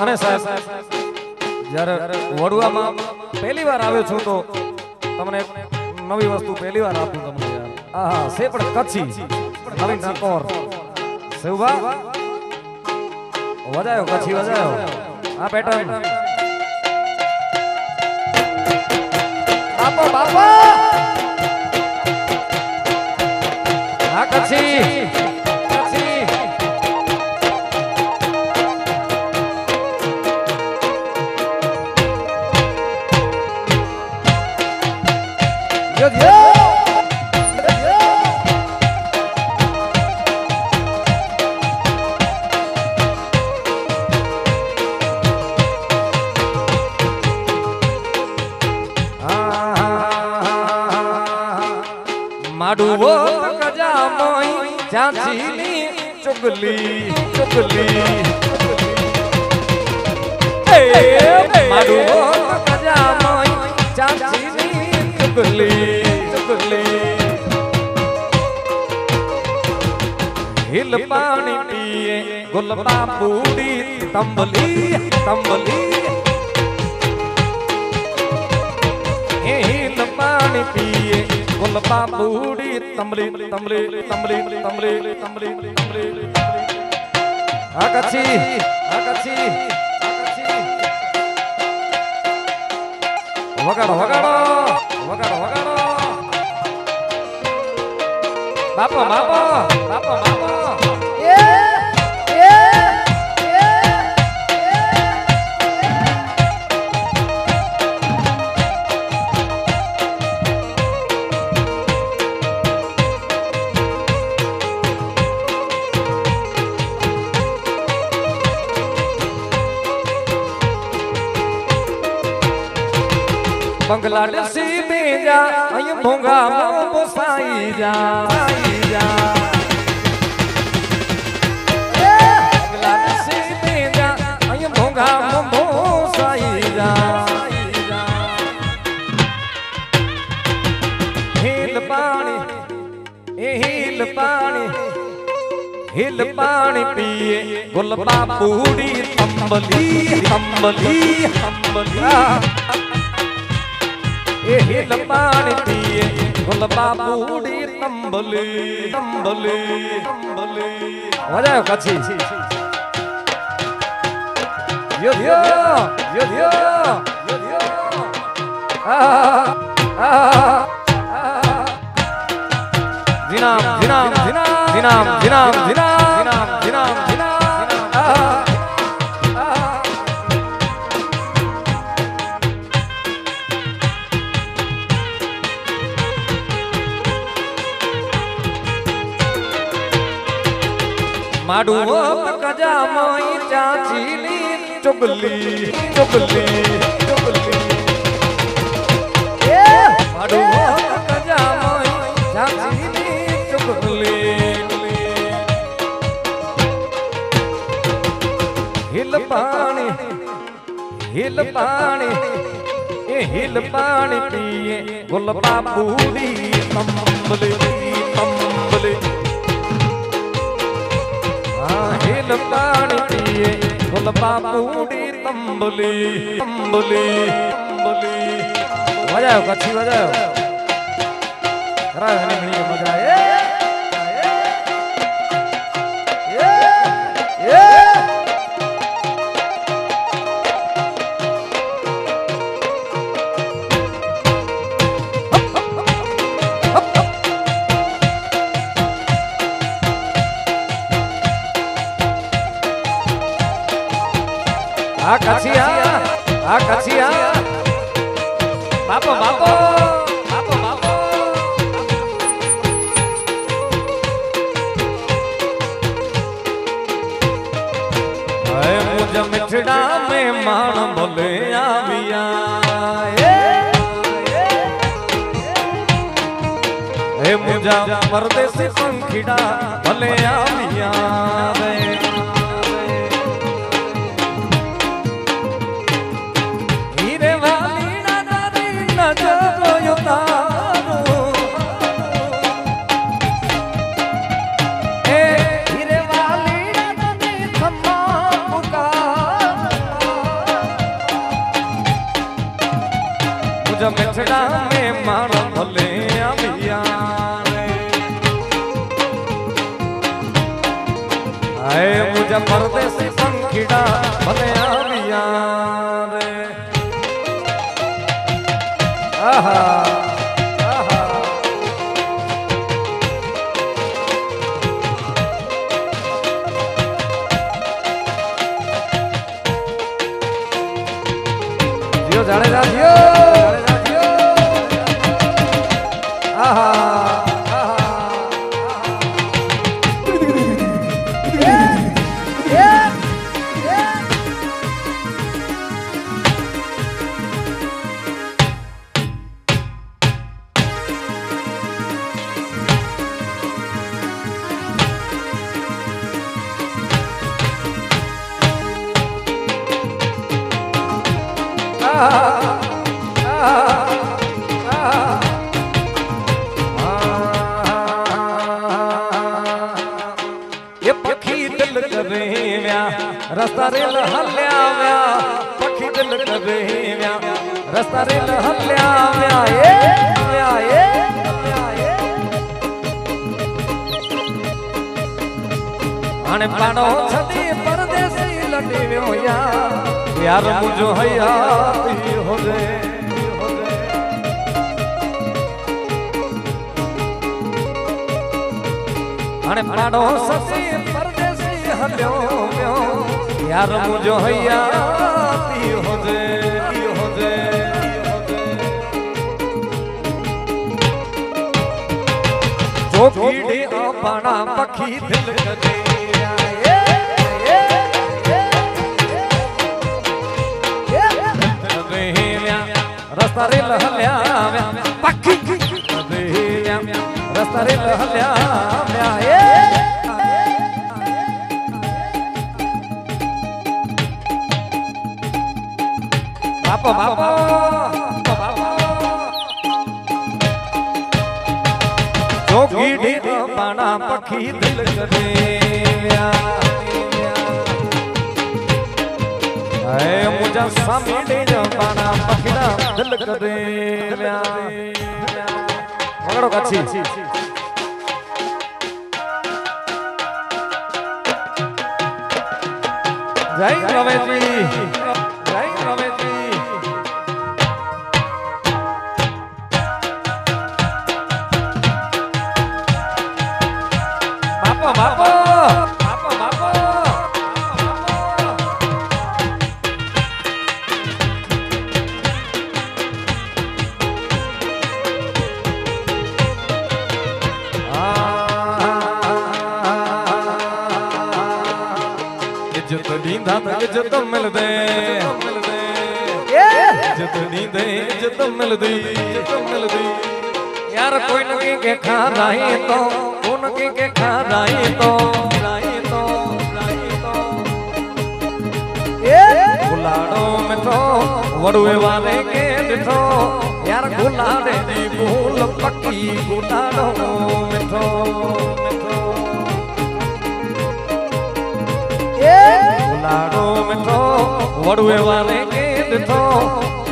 અને સાહેબ, જ્યારે વડુઆમાં પહેલી વાર આવ્યો છું તો તમને નવી વસ્તુ પહેલી વાર આપું તમને યાર. આહા, સે પણ કચ્છી. નવીન ઠાકોર. સેવભા? વજાયો કચ્છી, વજાયો. આ પેટર્ન બાપો બાપા! આ કચ્છી. માડુવો ગજામોઈ ઝાંસીની ચુગલી ચુગલી. માડુવો ગજામોઈ ઝાંસીની ચુગલી ચુગલી. હિલ પાણી પીએ ગુલબા બૂડી તંબલી તંબલી. ગુલબા બૂડી તમલી તમલી તમલી તમલી તમલી તમલી આ કચ્છી આ કચ્છી વગાડો વગાડો વગાડો વગાડો બાપા બાપા બાપા બાપો बांग्लादेशी बेजा आई भोंगा मो बसाई जा। आई जा हिल पानी पिए। गुलबा पूरी तंबली तंबली तंबली। એ હિલ પાણતી ભોલબા બુડી તંબલી તંબલી તંબલી. વજાયો કચ્છી યોધ્યો યોધ્યો યોધ્યો આ આ આ જીનામ જીનામ જીનામ જીનામ જીનામ. માડુઓ કજામઈ ચાચીલી ચુગલી ચુગલી ચુગલી. માડુઓ કજામઈ ચાચીલી ચુગલી. હિલ પાણી હિલ પાણી એ હિલ પાણી પીએ ગુલ બૂડી તંબલી હિલ પાણી ગુલબા બૂડી તંબલી તંબલી તંબલી વજાયો કચ્છી વજાયો કરાયો એની મજા એ આ કચ્છિયા આ કચ્છિયા બાપો બાપો બાપો બાપો હે મુજ મિઠડા મે માણ ભલે આવ્યા હે મુજા પરદેસી પંખીડા ભલે આવ્યા હાય મુજે પરદેશી પંખીડા ભલે આવ્યા રે. આહા જાડેજા જીઓ. પખી દિલ કરેવ્યા રસ્તા રેલ હલ્યાવ્યા પખી દિલ કરેવ્યા રસ્તા રેલ હલ્યાવ્યા એ આવ્યા એ અને પાડો છતી પરદેશી લટીવ્યો યાર યાર મુજો હયાતી હોજે અને પાડો સસી હલ્યો મ્યો યાર મુજો હયાતી હોજે હોજે જો કીડી અપાણા પખી દિલ કરે રસ્તા રે લહલ્યા, પખી રસ્તા રે લહલ્યા બાપો બાપો બાપો જો કીડી અપાણા પખી દિલ કરે હે મુજા સામીડી જપાના પખીડા દિલ કરે વગડો કચ્છી જય રમેશજી ਜਦ ਮਿਲਦੇ ਜਦ ਨੀਂਦੇ ਜਦ ਮਿਲਦੀ ਜਦ ਮਿਲਦੀ ਯਾਰ ਕੋਈ ਨਕੀ ਕੇ ਖਾ ਰਾਹੀ ਤੋਂ ਕੋਈ ਨਕੀ ਕੇ ਖਾ ਰਾਹੀ ਤੋਂ ਰਾਹੀ ਤੋਂ ਰਾਹੀ ਤੋਂ ਏ ગુલાડો મીઠો વડુએ વારે કે મીઠો યાર ગુલાડે દી ભૂલ પક્કી ગુલાડો વડવેવાને કેદ થો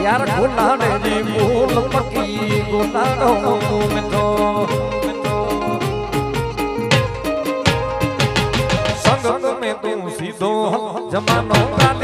યાર ગોલાડની મૂલ પકી ગોલાડો મૂમ થો સંગત મેં તું સીધો જમાનો કાલે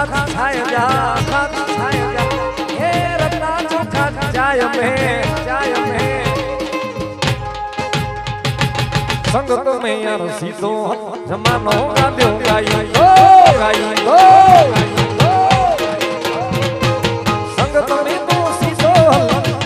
અચ્છા ચોખા જા ખાત ખાય જા. એ રત્ના ચોખા, જાય મે જાય મે સંગત મેં યાર સીધો જમાનો ગાદ્યો ગાઈ ઓ ગાઈ ઓ ગાઈ.